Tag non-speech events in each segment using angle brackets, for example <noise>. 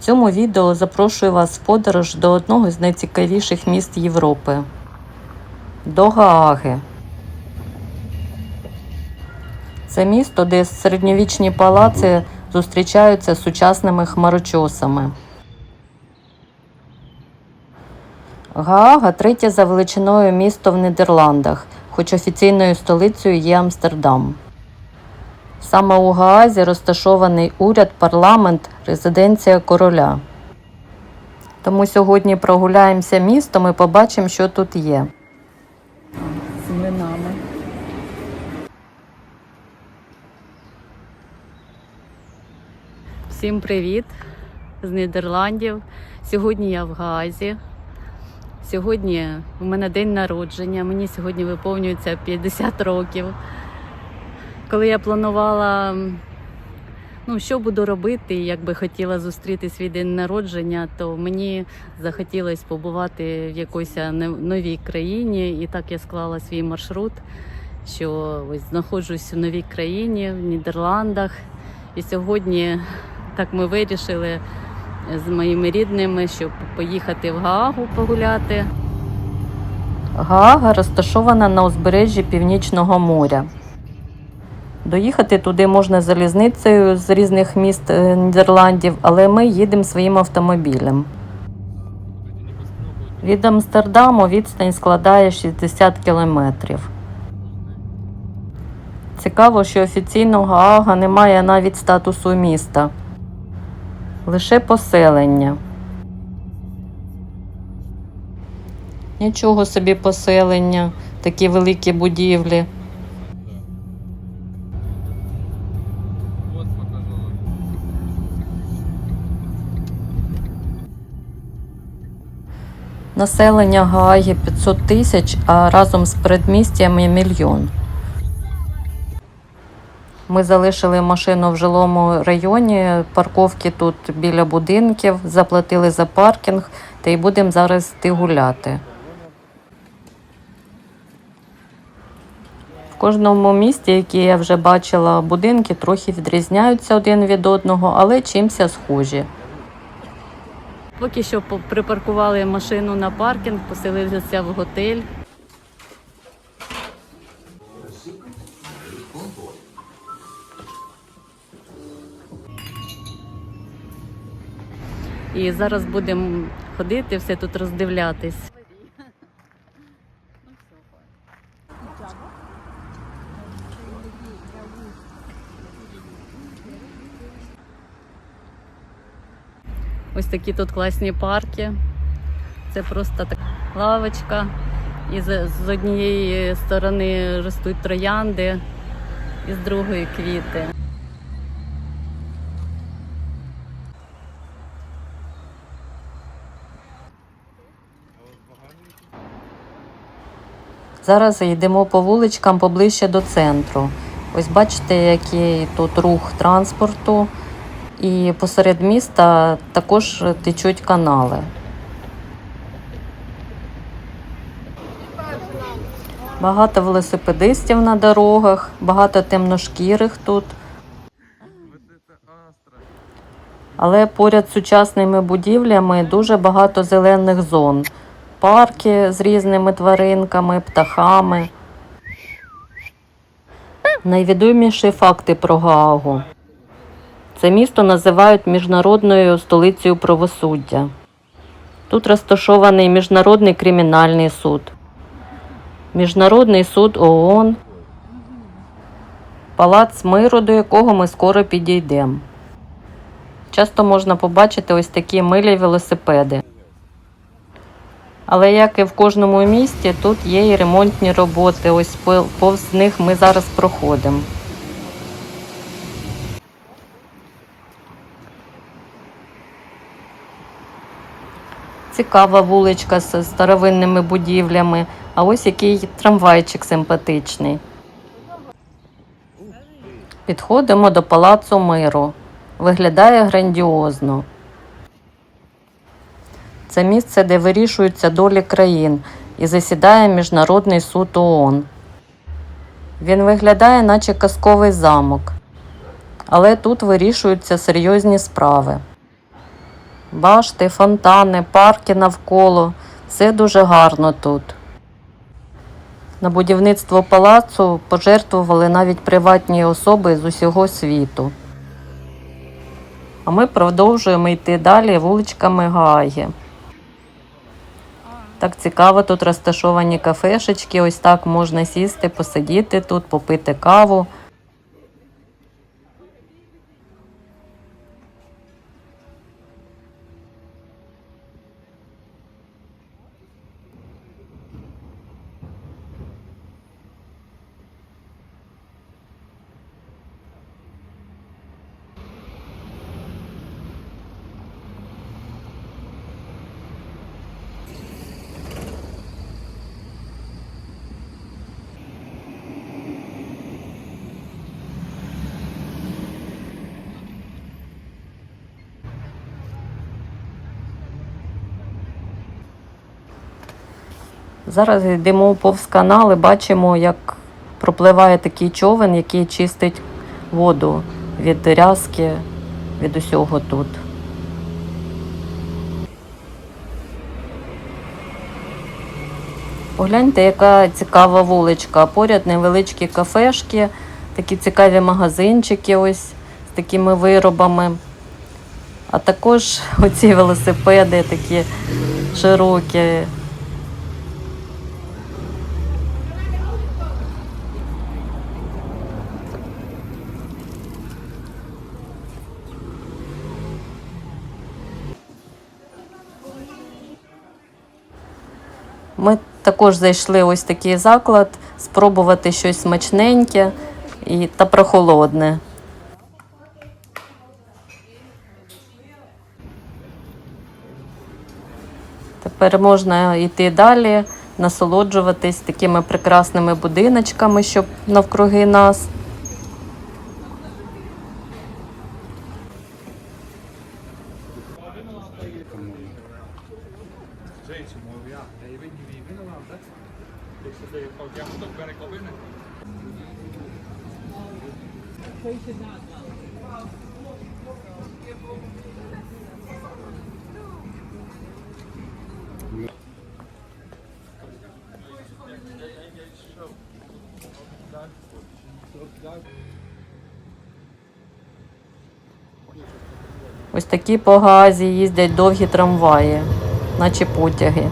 В цьому відео запрошую вас в подорож до одного з найцікавіших міст Європи до Гааги. Це місто, де середньовічні палаци зустрічаються з сучасними хмарочосами. Гаага третє за величиною місто в Нідерландах, хоч офіційною столицею є Амстердам. Саме у Гаазі розташований уряд, парламент, резиденція короля. Тому сьогодні прогуляємося містом і побачимо, що тут є. З іменами. Всім привіт з Нідерландів. Сьогодні я в Гаазі. Сьогодні у мене день народження. Мені сьогодні виповнюється 50 років. Коли я планувала, ну, що буду робити, як би хотіла зустріти свій день народження, то мені захотілося побувати в якійсь новій країні. І так я склала свій маршрут, що ось знаходжусь в новій країні, в Нідерландах. І сьогодні так ми вирішили з моїми рідними, щоб поїхати в Гаагу погуляти. Гаага розташована на узбережжі Північного моря. Доїхати туди можна залізницею з різних міст е, Нідерландів, але ми їдемо своїм автомобілем. Від Амстердаму відстань складає 60 кілометрів. Цікаво, що офіційно Гаага не має навіть статусу міста, лише поселення. Нічого собі поселення, такі великі будівлі. Населення Гааги 500 тисяч, а разом з передмістями мільйон. Ми залишили машину в жилому районі, парковки тут біля будинків, заплатили за паркінг та й будемо зараз йти гуляти. В кожному місті, яке я вже бачила, будинки трохи відрізняються один від одного, але чимся схожі. Поки що припаркували машину на паркінг, поселилися в готель. І зараз будемо ходити, все тут роздивлятись. Ось такі тут класні парки. Це просто так лавочка. І з, з однієї сторони ростуть троянди, і з другої квіти. Зараз йдемо по вуличкам поближче до центру. Ось бачите, який тут рух транспорту. І посеред міста також течуть канали. Багато велосипедистів на дорогах, багато темношкірих тут. Але поряд з сучасними будівлями дуже багато зелених зон, парки з різними тваринками, птахами. Найвідоміші факти про Гаагу. Це місто називають міжнародною столицею правосуддя. Тут розташований Міжнародний кримінальний суд, Міжнародний суд ООН, Палац миру, до якого ми скоро підійдемо. Часто можна побачити ось такі милі велосипеди. Але як і в кожному місті, тут є і ремонтні роботи. Ось пов- повз них ми зараз проходимо. Цікава вуличка з старовинними будівлями. А ось який трамвайчик симпатичний. Підходимо до палацу миру. Виглядає грандіозно. Це місце, де вирішуються долі країн і засідає Міжнародний суд ООН. Він виглядає, наче казковий замок. Але тут вирішуються серйозні справи. Башти, фонтани, парки навколо. Все дуже гарно тут. На будівництво палацу пожертвували навіть приватні особи з усього світу. А ми продовжуємо йти далі вуличками Гааги. Так цікаво, тут розташовані кафешечки. Ось так можна сісти, посидіти тут, попити каву. Зараз йдемо повз канал і бачимо, як пропливає такий човен, який чистить воду від рязки, від усього тут. Погляньте, яка цікава вуличка. Поряд невеличкі кафешки, такі цікаві магазинчики ось з такими виробами. А також оці велосипеди такі широкі, Ми також зайшли ось такий заклад, спробувати щось смачненьке і, та прохолодне. Тепер можна йти далі, насолоджуватись такими прекрасними будиночками, що навкруги нас. Ось такі по газі їздять довгі трамваї, наче потяги.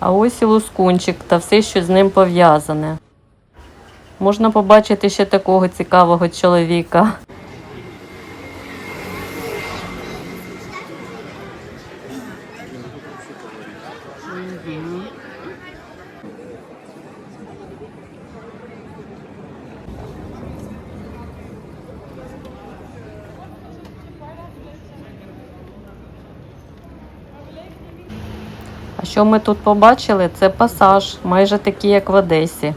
А ось і лускунчик та все, що з ним пов'язане. Можна побачити ще такого цікавого чоловіка. А що ми тут побачили? Це пасаж, майже такий, як в Одесі.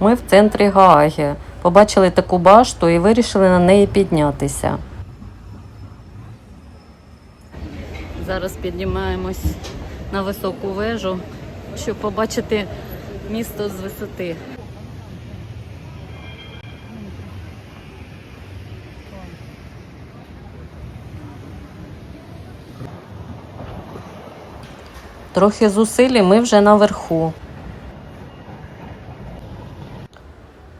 Ми в центрі Гааги. Побачили таку башту і вирішили на неї піднятися. Зараз піднімаємось на високу вежу, щоб побачити місто з висоти. Трохи зусиль і ми вже наверху.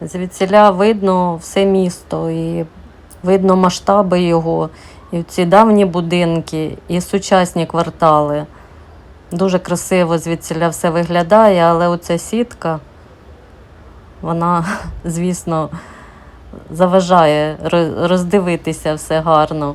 Звідсіля видно все місто і видно масштаби його, і ці давні будинки, і сучасні квартали. Дуже красиво звідсіля все виглядає, але оця сітка, вона, <laughs> звісно, заважає роздивитися все гарно.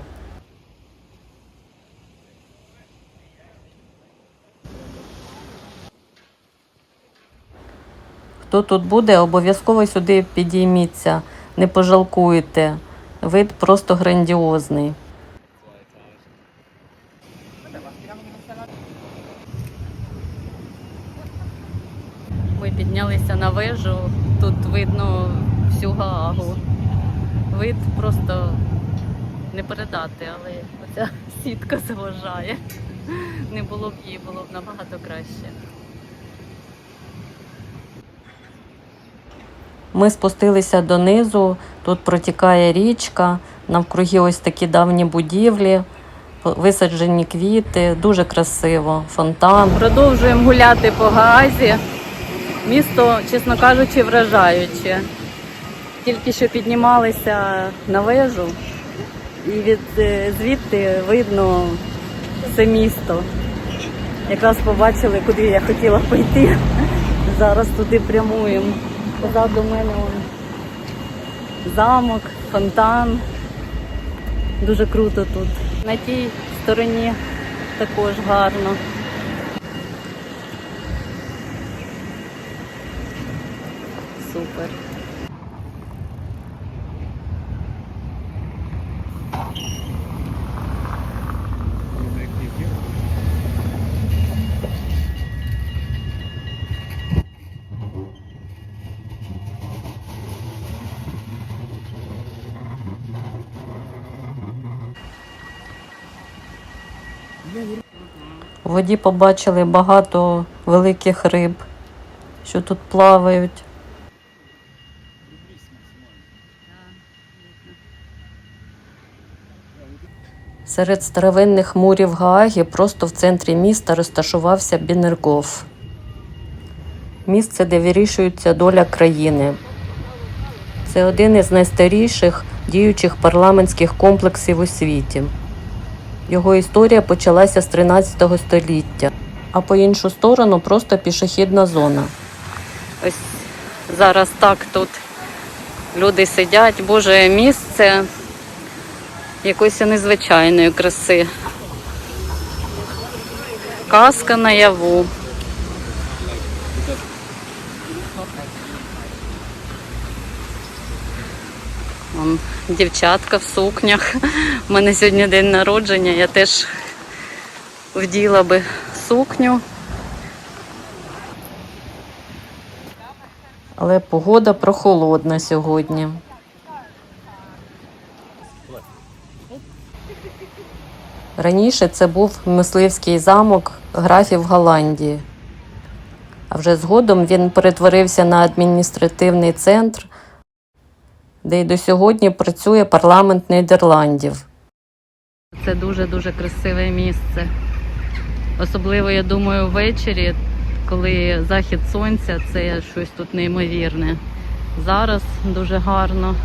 Хто тут буде, обов'язково сюди підійміться, не пожалкуєте. Вид просто грандіозний. Ми піднялися на вежу, тут видно всю Гаагу. Вид просто не передати, але оця сітка заважає. Не було б її, було б набагато краще. Ми спустилися донизу, тут протікає річка, навкруги ось такі давні будівлі, висаджені квіти, дуже красиво, фонтан. Продовжуємо гуляти по Гаазі. Місто, чесно кажучи, вражаюче. Тільки що піднімалися на вежу, і від е, звідти видно все місто. Якраз побачили, куди я хотіла <laughs> пойти. Зараз туди прямуємо. Позаду мене он замок, фонтан. Дуже круто тут. На тій стороні також гарно. Супер. Воді побачили багато великих риб, що тут плавають. Серед старовинних мурів Гааги просто в центрі міста розташувався Бінергоф. Місце, де вирішується доля країни. Це один із найстаріших діючих парламентських комплексів у світі. Його історія почалася з 13 століття, а по іншу сторону просто пішохідна зона. Ось зараз так тут люди сидять, боже місце якоїсь незвичайної краси. Казка наяву. Вон, дівчатка в сукнях. У мене сьогодні день народження, я теж вділа би сукню. Але погода прохолодна сьогодні. Раніше це був мисливський замок графів Голландії. А вже згодом він перетворився на адміністративний центр, де й до сьогодні працює парламент Нідерландів. Це дуже-дуже красиве місце. Особливо, я думаю, ввечері, коли захід сонця, це щось тут неймовірне. Зараз дуже гарно.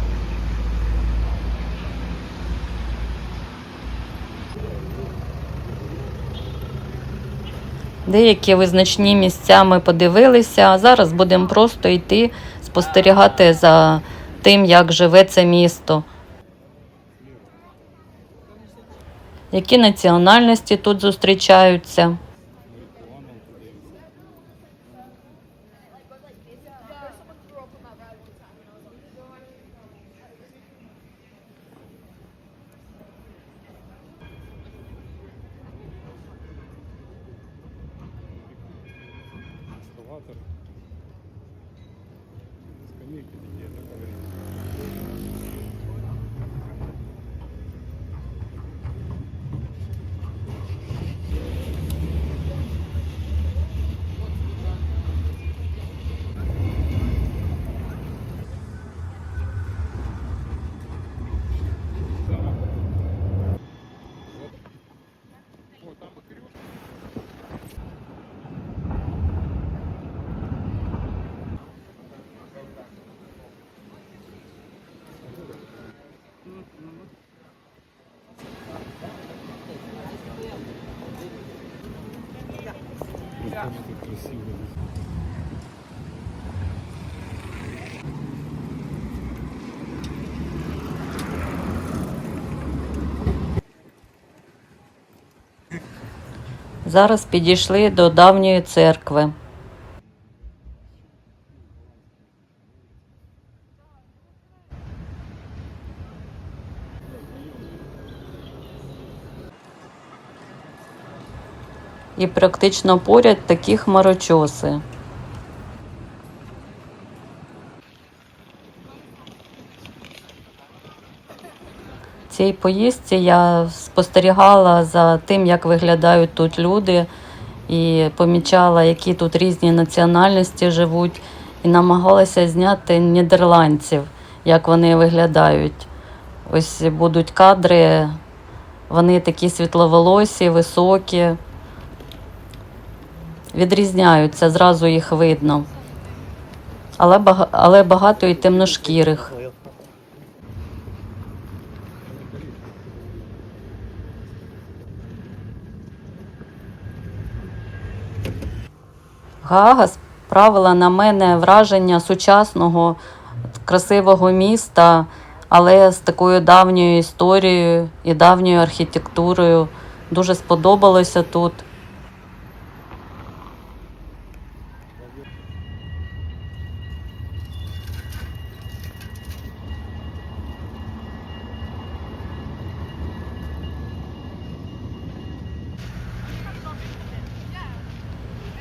Деякі визначні місця ми подивилися, а зараз будемо просто йти спостерігати за тим, як живе це місто. Які національності тут зустрічаються? Зараз підійшли до давньої церкви. І практично поряд такі хмарочоси. Цій поїздці я спостерігала за тим, як виглядають тут люди, і помічала, які тут різні національності живуть, і намагалася зняти нідерландців, як вони виглядають. Ось будуть кадри, вони такі світловолосі, високі, відрізняються, зразу їх видно. Але, але багато і темношкірих. Гаага справила на мене враження сучасного красивого міста, але з такою давньою історією і давньою архітектурою. Дуже сподобалося тут.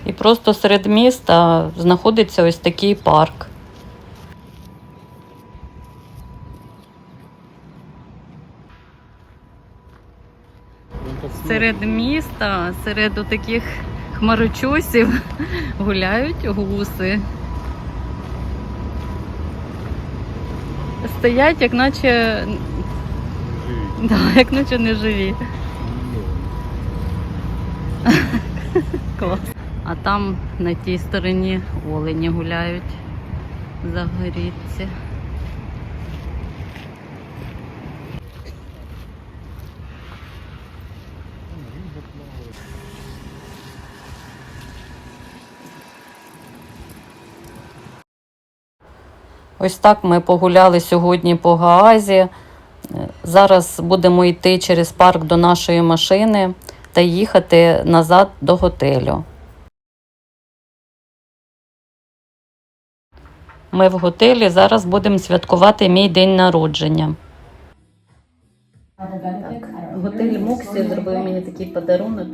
І просто серед міста знаходиться ось такий парк. Серед міста, серед таких хмарочосів гуляють гуси. Стоять, як наче, Живи. да, як наче не живі. Клас. А там на тій стороні олені гуляють за горідці. Ось так ми погуляли сьогодні по Гаазі. Зараз будемо йти через парк до нашої машини та їхати назад до готелю. Ми в готелі зараз будемо святкувати мій день народження. Готель Моксі зробив мені такий подарунок.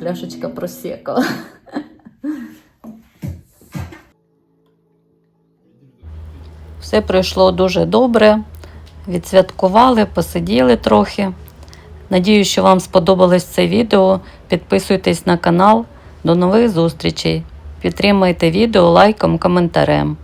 Пляшечка просека. Все пройшло дуже добре. Відсвяткували, посиділи трохи. Надію, що вам сподобалось це відео. Підписуйтесь на канал. До нових зустрічей. Підтримайте відео лайком, коментарем.